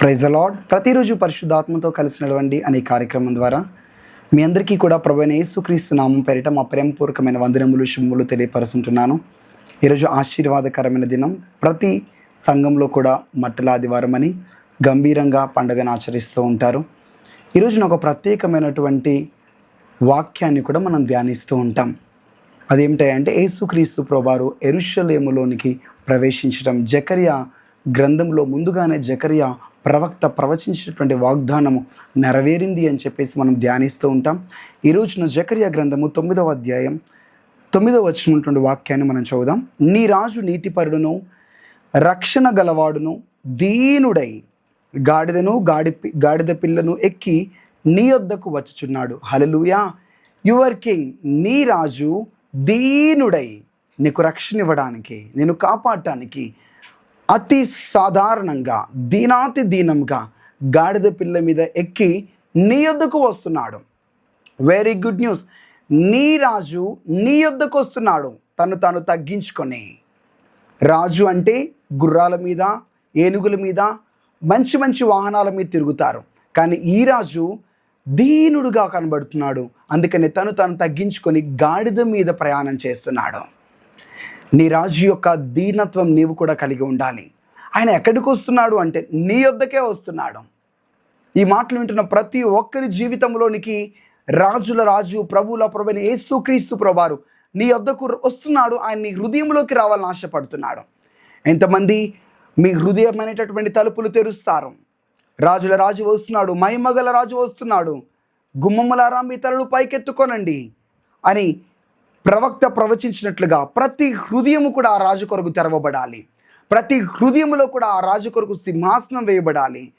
Praise అలాడ్ ప్రతిరోజు పరిశుద్ధాత్మతో కలిసి నడవండి అనే కార్యక్రమం ద్వారా మీ అందరికీ కూడా ప్రభువైన యేసుక్రీస్తు నామం పేరిట మా ప్రేమపూర్వకమైన వందనములు శుభములు తెలియపరుస్తుంటున్నాను. ఈరోజు ఆశీర్వాదకరమైన దినం. ప్రతి సంఘంలో కూడా మట్టలాదివారం అని గంభీరంగా పండుగను ఆచరిస్తూ ఉంటారు. ఈరోజు ఒక ప్రత్యేకమైనటువంటి వాక్యాన్ని కూడా మనం ధ్యానిస్తూ ఉంటాం. అదేమిటంటే యేసుక్రీస్తు ప్రభారు ఎరుషలేములోనికి ప్రవేశించడం. జకరియా గ్రంథంలో ముందుగానే జకరియా ప్రవక్త ప్రవచించినటువంటి వాగ్దానము నెరవేరింది అని చెప్పేసి మనం ధ్యానిస్తూ ఉంటాం. ఈ రోజున జకరియా గ్రంథము తొమ్మిదవ అధ్యాయం తొమ్మిదవ వచ్చినటువంటి వాక్యాన్ని మనం చదువుదాం. నీ రాజు నీతిపరుడును రక్షణ గలవాడును దీనుడై గాడిదను గాడి గాడిద పిల్లను ఎక్కి నీ వద్దకు వచ్చుచున్నాడు. Hallelujah your king. నీ రాజు దీనుడై నీకు రక్షణ ఇవ్వడానికి నేను కాపాడటానికి అతి సాధారణంగా దీనాతి దీనంగా గాడిద పిల్ల మీద ఎక్కి నీ యొద్దకు వస్తున్నాడు. వెరీ గుడ్ న్యూస్ నీ రాజు నీ యొద్దకు వస్తున్నాడు. తను తాను తగ్గించుకొని. రాజు అంటే గుర్రాల మీద ఏనుగుల మీద మంచి మంచి వాహనాల మీద తిరుగుతారు. కానీ ఈ రాజు దీనుడుగా కనబడుతున్నాడు. అందుకని తను తను తగ్గించుకొని గాడిద మీద ప్రయాణం చేస్తున్నాడు. నీ రాజు యొక్క దీనత్వం నీవు కూడా కలిగి ఉండాలి. ఆయన ఎక్కడికి వస్తున్నాడు అంటే నీ యొద్దకే వస్తున్నాడు. ఈ మాటలు వింటున్న ప్రతి ఒక్కరి జీవితంలోనికి రాజుల రాజు ప్రభుల ప్రభుని యేసుక్రీస్తు ప్రభారు నీ వద్దకు వస్తున్నాడు. ఆయన నీ హృదయంలోకి రావాలని ఆశపడుతున్నాడు. ఎంతమంది మీ హృదయం అనేటటువంటి తలుపులు తెరుస్తారు. రాజుల రాజు వస్తున్నాడు మహిమగల రాజు వస్తున్నాడు. గుమ్మములారా మీ తలలు పైకెత్తుకోనండి అని ప్రవక్త ప్రవచించినట్లుగా ప్రతి హృదయము కూడా ఆ రాజు కొరకు తెరవబడాలి. ప్రతి హృదయములో కూడా ఆ రాజు కొరకు సింహాసనం వేయబడాలి.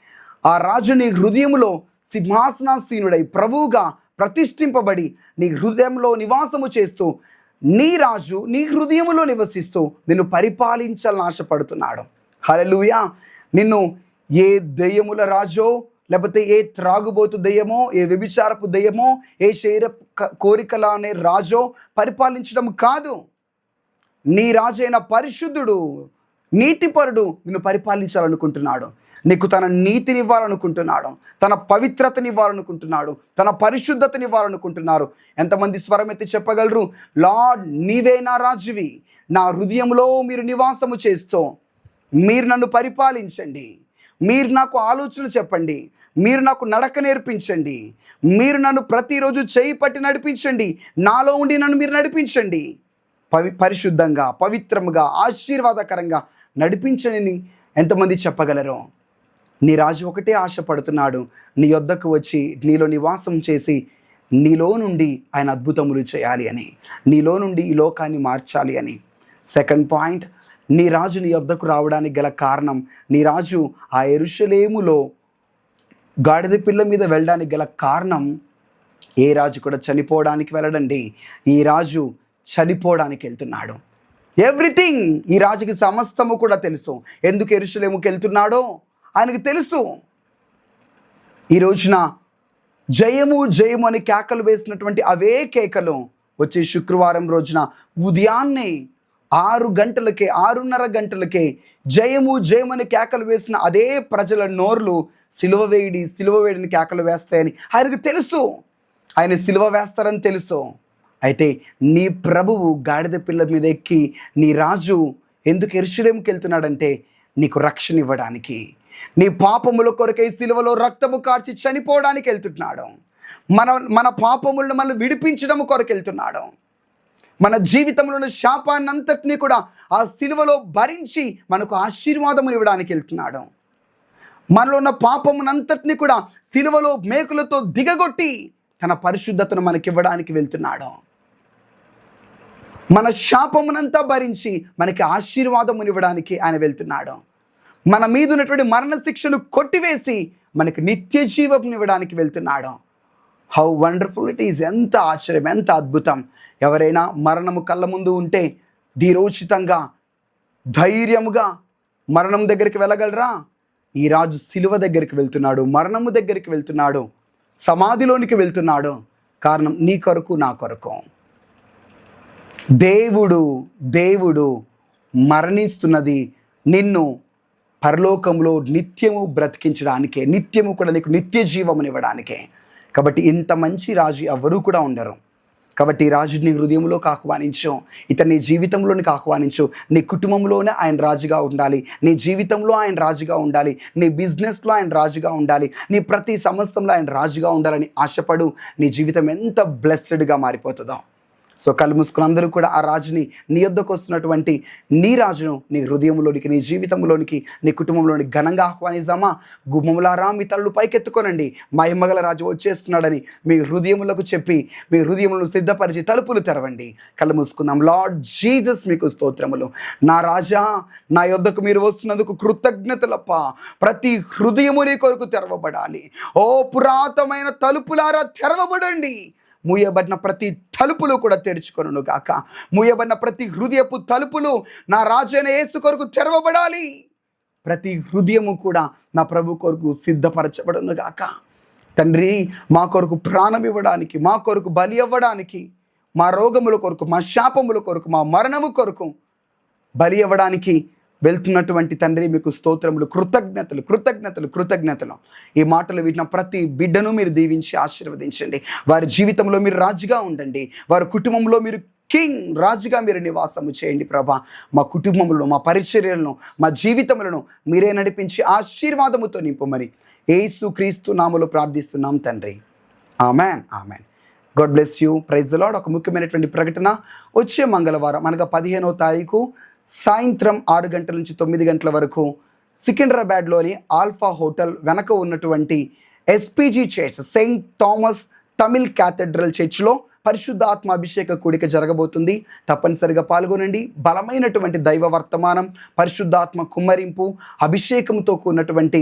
ఆ రాజు నీ హృదయములో సింహాసనాసీనుడై ప్రభువుగా ప్రతిష్ఠింపబడి నీ హృదయంలో నివాసము చేస్తూ నీ రాజు నీ హృదయములో నివసిస్తూ నిన్ను పరిపాలించాలని ఆశపడుతున్నాడు. హలలుయా నిన్ను ఏ దెయ్యముల రాజో లేకపోతే ఏ త్రాగుబోతు దెయ్యమో ఏ వ్యభిచారపు దయ్యమో ఏ శరీర క- కోరికల అనే రాజో పరిపాలించడం కాదు. నీ రాజైన పరిశుద్ధుడు నీతిపరుడు నిన్ను పరిపాలించాలనుకుంటున్నాడు. నీకు తన నీతిని ఇవ్వాలనుకుంటున్నాడు. తన పవిత్రతని ఇవ్వాలనుకుంటున్నాడు. తన పరిశుద్ధతని ఇవ్వాలనుకుంటున్నారు. ఎంతమంది స్వరం ఎత్తి చెప్పగలరు? లార్డ్ నీవే నా రాజువి. నా హృదయంలో మీరు నివాసము చేస్తూ మీరు నన్ను పరిపాలించండి. మీరు నాకు ఆలోచన చెప్పండి. మీరు నాకు నడక నేర్పించండి. మీరు నన్ను ప్రతిరోజు చేయి పట్టి నడిపించండి. నాలో ఉండి నన్ను మీరు నడిపించండి. పవి పరిశుద్ధంగా పవిత్రంగా ఆశీర్వాదకరంగా నడిపించని ఎంతమంది చెప్పగలరు. నీ రాజు ఒకటే ఆశపడుతున్నాడు. నీ యొద్దకు వచ్చి నీలో నివాసం చేసి నీలో నుండి ఆయన అద్భుతములు చేయాలి అని. నీలో నుండి ఈ లోకాన్ని మార్చాలి అని. సెకండ్ పాయింట్ నీ రాజు నీ వద్దకు రావడానికి గల కారణం నీ రాజు ఆ ఎరుషలేములో గాడిద పిల్ల మీద వెళ్ళడానికి గల కారణం ఏ రాజు కూడా చనిపోవడానికి వెళ్ళడండి. ఈ రాజు చనిపోవడానికి వెళ్తున్నాడు. ఎవ్రీథింగ్ ఈ రాజుకి సమస్తము కూడా తెలుసు. ఎందుకు ఎరుషలేముకి వెళ్తున్నాడో ఆయనకు తెలుసు. ఈ రోజున జయము జయము అని కేకలు వేసినటువంటి అవే కేకలు వచ్చే శుక్రవారం రోజున ఉదయాన్నే ఆరు గంటలకే ఆరున్నర గంటలకే జయము జయమని కేకలు వేసిన అదే ప్రజల నోర్లు సిలువ వేయడి సిలువ వేడిని కేకలు వేస్తాయని ఆయనకు తెలుసు. ఆయన సిలువ వేస్తారని తెలుసు. అయితే నీ ప్రభువు గాడిద పిల్ల మీద ఎక్కి నీ రాజు ఎందుకు ఎరుషులేంకి వెళ్తున్నాడంటే నీకు రక్షణ ఇవ్వడానికి. నీ పాపముల కొరకై సిలువలో రక్తము కార్చి చనిపోవడానికి వెళ్తున్నాడు. మన మన పాపములను మనం విడిపించడం కొరకు వెళ్తున్నాడు. మన జీవితంలో ఉన్న కూడా ఆ సిలువలో భరించి మనకు ఆశీర్వాదం ఇవ్వడానికి వెళ్తున్నాడు. మనలో ఉన్న పాపమునంతటిని కూడా సిలువలో మేకులతో దిగగొట్టి తన పరిశుద్ధతను మనకి ఇవ్వడానికి వెళ్తున్నాడు. మన శాపమునంతా భరించి మనకి ఆశీర్వాదమును ఇవ్వడానికి ఆయన వెళ్తున్నాడు. మన మీద ఉన్నటువంటి మరణ శిక్షను కొట్టివేసి మనకి నిత్య జీవం ఇవ్వడానికి వెళ్తున్నాడు. హౌ వండర్ఫుల్ ఇట్ ఈజ్ ఎంత ఆశ్చర్యం ఎంత అద్భుతం. ఎవరైనా మరణము కళ్ళ ముందు ఉంటే ధీరోచితంగా ధైర్యముగా మరణం దగ్గరికి వెళ్ళగలరా? ఈ రాజు శిలువ దగ్గరికి వెళ్తున్నాడు మరణము దగ్గరికి వెళ్తున్నాడు సమాధిలోనికి వెళ్తున్నాడు. కారణం నీ కొరకు నా కొరకు. దేవుడు దేవుడు మరణిస్తున్నది నిన్ను పరలోకంలో నిత్యము బ్రతికించడానికే నిత్యము కూడా నీకు నిత్య జీవమునివ్వడానికే. కాబట్టి ఇంత మంచి రాజు ఎవరూ కూడా ఉండరు. కాబట్టి రాజు నీ హృదయంలోకి ఆహ్వానించు ఇతను నీ జీవితంలోనికి ఆహ్వానించు నీ కుటుంబంలోనే ఆయన రాజుగా ఉండాలి. నీ జీవితంలో ఆయన రాజుగా ఉండాలి. నీ బిజినెస్లో ఆయన రాజుగా ఉండాలి. నీ ప్రతి సమస్తంలో ఆయన రాజుగా ఉండాలని ఆశపడు. నీ జీవితం ఎంత బ్లెస్సెడ్గా మారిపోతుందో. సో కళ్ళు మూసుకుని అందరూ కూడా ఆ రాజుని నీ యొద్దకు వస్తున్నటువంటి నీ రాజును నీ హృదయంలోనికి నీ జీవితంలోనికి నీ కుటుంబంలోని ఘనంగా ఆహ్వానిద్దామా? గుమ్మములారా మీ తల్లు పైకెత్తుకోనండి. మా ఎమ్మగల రాజు వచ్చేస్తున్నాడని మీ హృదయములకు చెప్పి మీ హృదయములను సిద్ధపరిచి తలుపులు తెరవండి. కళ్ళు మూసుకుందాం. లార్డ్ జీజస్ మీకు స్తోత్రములు. నా రాజా నా యొద్దకు మీరు వస్తున్నందుకు కృతజ్ఞతలప్ప. ప్రతి హృదయము నీ కొరకు తెరవబడాలి. ఓ పురాతమైన తలుపులారా తెరవబడండి. మూయబడిన ప్రతి తలుపులు కూడా తెరుచుకొను గాక. మూయబడిన ప్రతి హృదయపు తలుపులు నా రాజైన యేసు కొరకు తెరవబడాలి. ప్రతి హృదయము కూడా నా ప్రభు కొరకు సిద్ధపరచబడును గాక. తండ్రి మా కొరకు ప్రాణం ఇవ్వడానికి మా కొరకు బలి ఇవ్వడానికి మా రోగముల కొరకు మా శాపముల కొరకు మా మరణము కొరకు బలి ఇవ్వడానికి వెళ్తున్నటువంటి తండ్రి మీకు స్తోత్రములు కృతజ్ఞతలు కృతజ్ఞతలు కృతజ్ఞతలు. ఈ మాటలు వీటిన ప్రతి బిడ్డను మీరు దీవించి ఆశీర్వదించండి. వారి జీవితంలో మీరు రాజుగా ఉండండి. వారి కుటుంబంలో మీరు కింగ్ రాజుగా మీరు నివాసము చేయండి ప్రభా. మా కుటుంబంలో మా పరిచర్యలను మా జీవితములను మీరే నడిపించి ఆశీర్వాదముతో నింపమని ఏసు క్రీస్తు నామలో ప్రార్థిస్తున్నాం తండ్రి. Amen amen. God bless you. Praise lord ఒక ముఖ్యమైనటువంటి ప్రకటన. వచ్చే మంగళవారం అనగా పదిహేనవ తారీఖు సాయంత్రం ఆరు గంటల నుంచి తొమ్మిది గంటల వరకు సికింద్రాబాద్లోని ఆల్ఫా హోటల్ వెనక ఉన్నటువంటి SPG church Saint Thomas Tamil cathedral చర్చ్లో పరిశుద్ధాత్మ అభిషేక కూడిక జరగబోతుంది. తప్పనిసరిగా పాల్గొనండి. బలమైనటువంటి దైవ వర్తమానం పరిశుద్ధాత్మ కుమ్మరింపు అభిషేకంతో కూడినటువంటి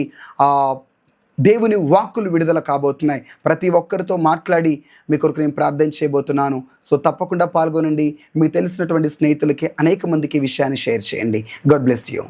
దేవుని వాక్కులు విడుదల కాబోతున్నాయి. ప్రతి ఒక్కరితో మాట్లాడి మీ కొరకు నేను ప్రార్థన చేయబోతున్నాను. సో తప్పకుండా పాల్గొనండి. మీకు తెలిసినటువంటి స్నేహితులకి అనేక మందికి విషయాన్ని షేర్ చేయండి. God bless you.